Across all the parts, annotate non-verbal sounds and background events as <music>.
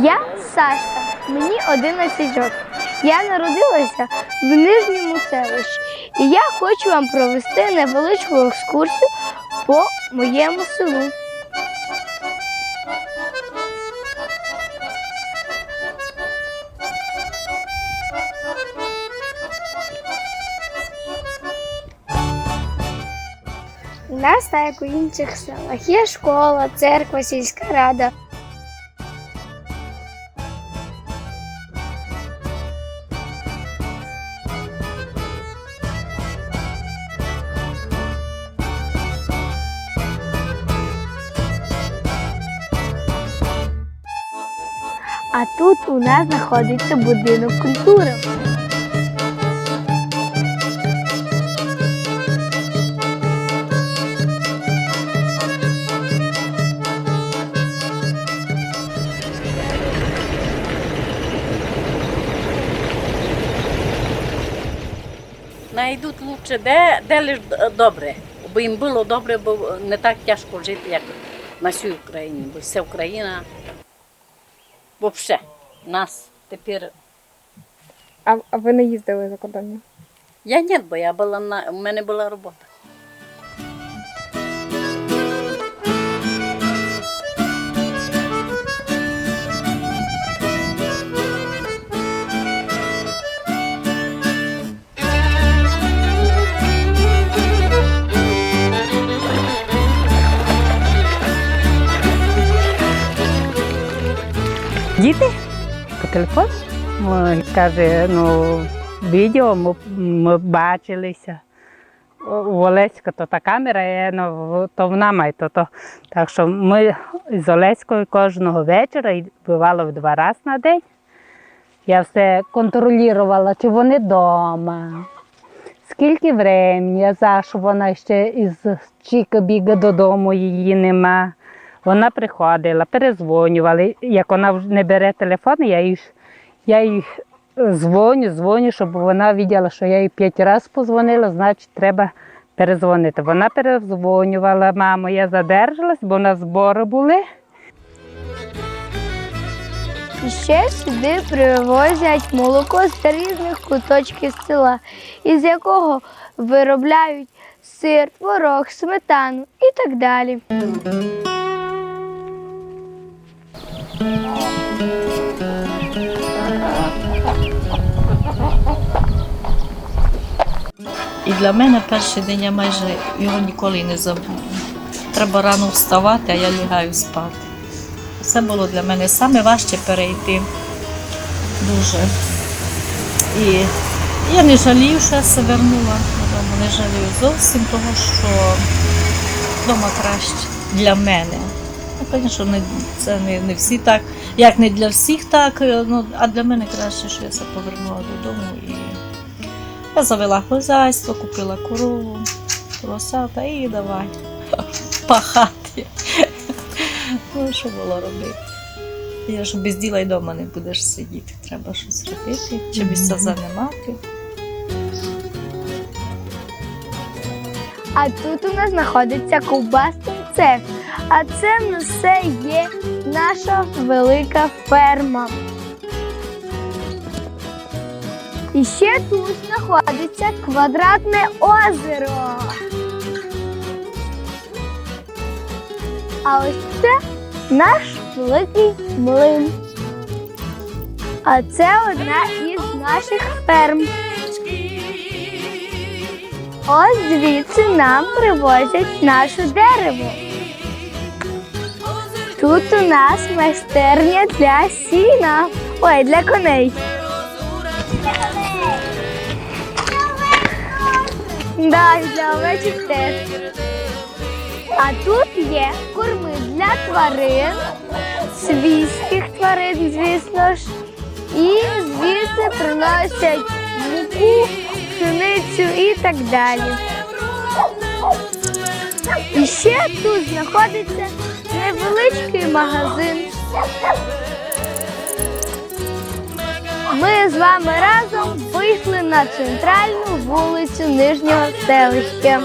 Я Сашка, мені 11 років. Я народилася в нижньому селищі, і я хочу вам провести невеличку екскурсію по моєму селу. У нас, так як у інших селах, є школа, церква, сільська рада. А тут у нас знаходиться будинок культури. Найдуть лучше, де, де лиш добре. Бо їм було добре, бо не так тяжко жити, як на всій Україні. Бо вся Україна взагалі нас тепер. А, а ви не їздили за кордон? Я ні, бо я була на у мене була робота. Ой, Каже, ну, відео ми, ми бачилися. У Олеська то та камера є, ну, то вона має то, то. Так що ми з Олеською кожного вечора, бувало в два рази на день. Я все контролювала, чи вони вдома, скільки времени, за що вона ще із Чіка біга додому, її нема. Вона приходила, перезвонювали. Як вона не бере телефон, я їй, я їй дзвоню, дзвоню, щоб вона бачила, що я їй п'ять разів позвонила, значить треба перезвонити. Вона перезвонювала, мамо, я задержалась, бо на збори були. І ще сюди привозять молоко з різних куточків села, із якого виробляють сир, творог, сметану і так далі. І для мене перший день я майже його ніколи не забуду. Треба рано вставати, а я лягаю спати. Це було для мене саме важче перейти. Дуже. І я не жалію, що я се вернула додому. Не жалію зовсім того, що вдома краще для мене. Звісно, не, це не, не всі так, як не для всіх так, е, ну, а для мене краще, що я се повернула додому. І я завела хозяйство, купила корову, поросята і давай <laughs> пахати. Ну, що було робити? Я ж без діла й вдома не будеш сидіти. Треба щось робити, чимось займати. А тут у нас знаходиться ковбасний цех. А це нас все є наша велика ферма. І ще тут знаходиться квадратне озеро. А ось це наш великий млин. А це одна із наших ферм. Ось звідси нам привозять нашу дерево. Тут у нас майстерня для сіна. Ой, для коней. Да, для овечок теж. А тут є корми для тварин, свійських тварин, звісно ж. І звідси приносять муку, пшеницю і так далі. І ще тут знаходиться невеличкий магазин. Ми з вами разом вийшли на центральну вулицю Нижнього селища.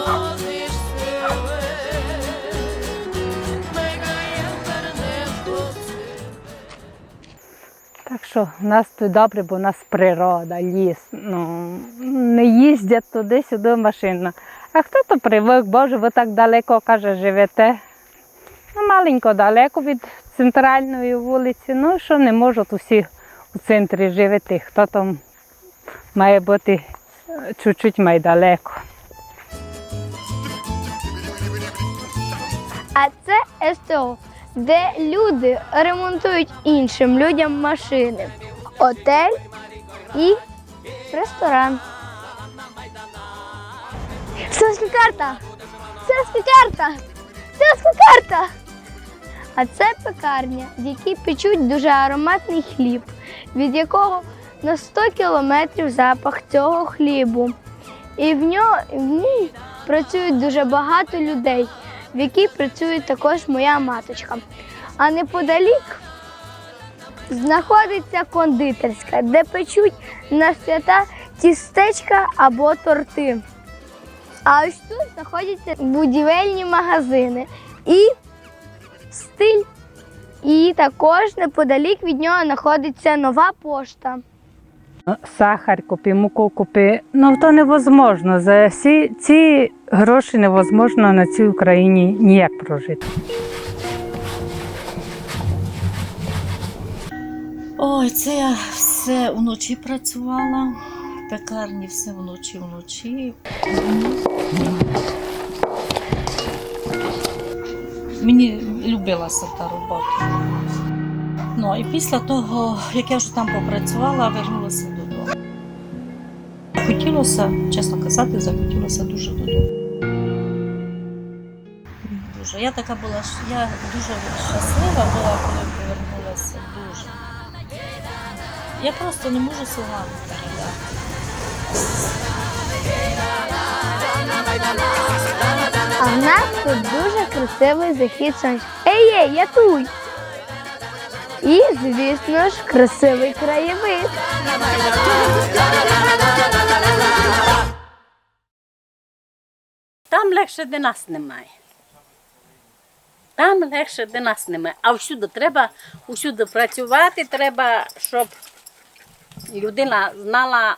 що в нас тут добре, бо у нас природа, ліс. Ну, не їздять туди-сюди машина. А хто то привик, боже, ви так далеко, каже, живете. Ну, маленько далеко від центральної вулиці. Ну, що не можуть усі у центрі живити. Хто там має бути чуть-чуть далеко. А це СТО, де люди ремонтують іншим людям машини. Отель і ресторан. Селська карта! Селська карта! Селська карта! А це пекарня, в якій печуть дуже ароматний хліб, від якого на 100 кілометрів запах цього хлібу. І в, нього, в ній працюють дуже багато людей, в якій працює також моя маточка. А неподалік знаходиться кондитерська, де печуть на свята тістечка або торти. А ось тут знаходяться будівельні магазини і стиль. І також неподалік від нього знаходиться нова пошта. Сахар купи, муку купи. Ну то невозможно. За ці, ці гроші невозможно на цій Україні ніяк прожити. Ой, це я все вночі працювала. В пекарні все вночі, вночі. Мені любилася та робота. Ну і після того, як я вже там попрацювала, вернулася додому. Хотілося, чесно казати, захотілося дуже додому. Дуже. Я така була, я дуже щаслива була, коли повернулася. Дуже. Я просто не можу словами передати. А в нас тут дуже красивий захід сонця. Ей, ей, я тут! І, звісно ж, красивий краєвид. Там легше де нас немає. Там легше де нас немає. А всюди треба усюди працювати, треба, щоб людина знала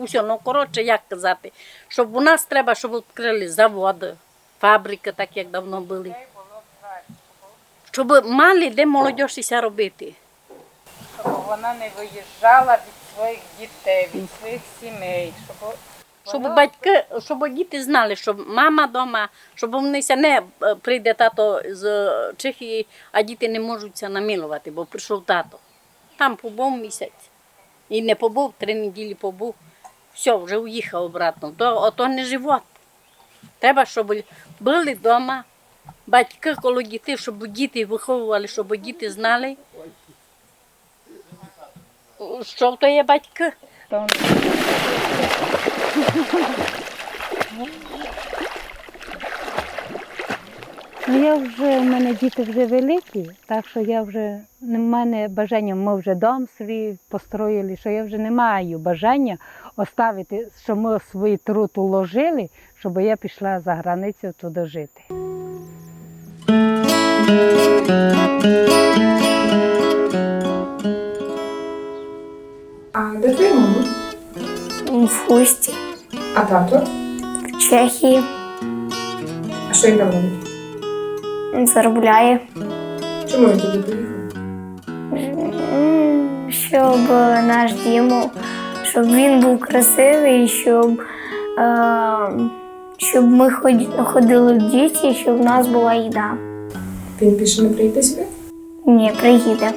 усе, ну коротше, як казати, щоб у нас треба, щоб відкрили заводи, фабрики, так як давно були. Щоб мали де молодіжся робити. Щоб вона не виїжджала від своїх дітей, від своїх сімей. Щоб, Щоб батьки, щоб діти знали, що мама вдома, щоб вони ся не е, прийде тато з Чехії, а діти не можуть намилувати, бо прийшов тато. Там побув місяць. І не побув, три неділі побув. Все, вже уїхав обратно. То, ото не живот. Треба, щоб були вдома, батьки коло дітей, щоб діти виховували, щоб діти знали, що то є батьки. то Ну, я вже, в мене діти вже великі, так що я вже, не в мене бажання, ми вже дом свій построїли, що я вже не маю бажання оставити, що ми свій труд уложили, щоб я пішла за границю туди жити. А де твоя мама? В Фусті, А тато? в Чехії, А що він там робить? Він заробляє, Чому він туди поїхав? Щоб наш дім, щоб він був красивий, щоб, е, щоб ми ходили в діті, щоб в нас була їда. Він більше не приїде сюди? Ні, приїде.